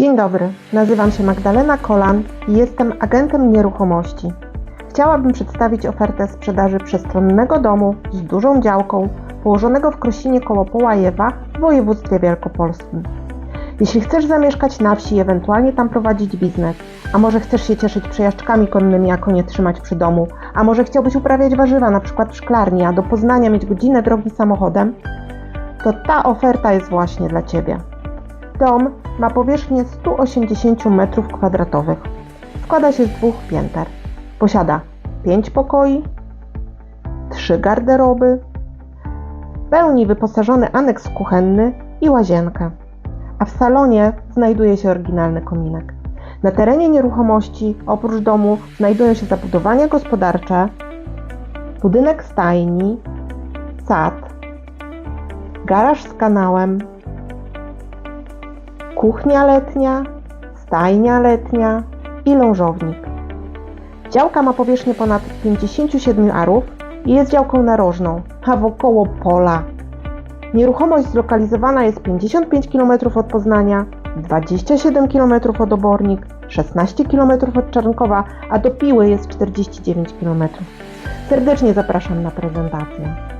Dzień dobry, nazywam się Magdalena Kolan i jestem agentem nieruchomości. Chciałabym przedstawić ofertę sprzedaży przestronnego domu z dużą działką położonego w Krosinie koło Połajewa w województwie wielkopolskim. Jeśli chcesz zamieszkać na wsi i ewentualnie tam prowadzić biznes, a może chcesz się cieszyć przejażdżkami konnymi, a konie trzymać przy domu, a może chciałbyś uprawiać warzywa na przykład w szklarni, a do Poznania mieć godzinę drogi samochodem, to ta oferta jest właśnie dla Ciebie. Dom ma powierzchnię 180 m2. Składa się z dwóch pięter. Posiada 5 pokoi, 3 garderoby, w pełni wyposażony aneks kuchenny i łazienkę. A w salonie znajduje się oryginalny kominek. Na terenie nieruchomości oprócz domu znajdują się zabudowania gospodarcze, budynek stajni, sad, garaż z kanałem, kuchnia letnia, stajnia letnia i lążownik. Działka ma powierzchnię ponad 57 arów i jest działką narożną, a wokoło pola. Nieruchomość zlokalizowana jest 55 km od Poznania, 27 km od Obornik, 16 km od Czarnkowa, a do Piły jest 49 km. Serdecznie zapraszam na prezentację.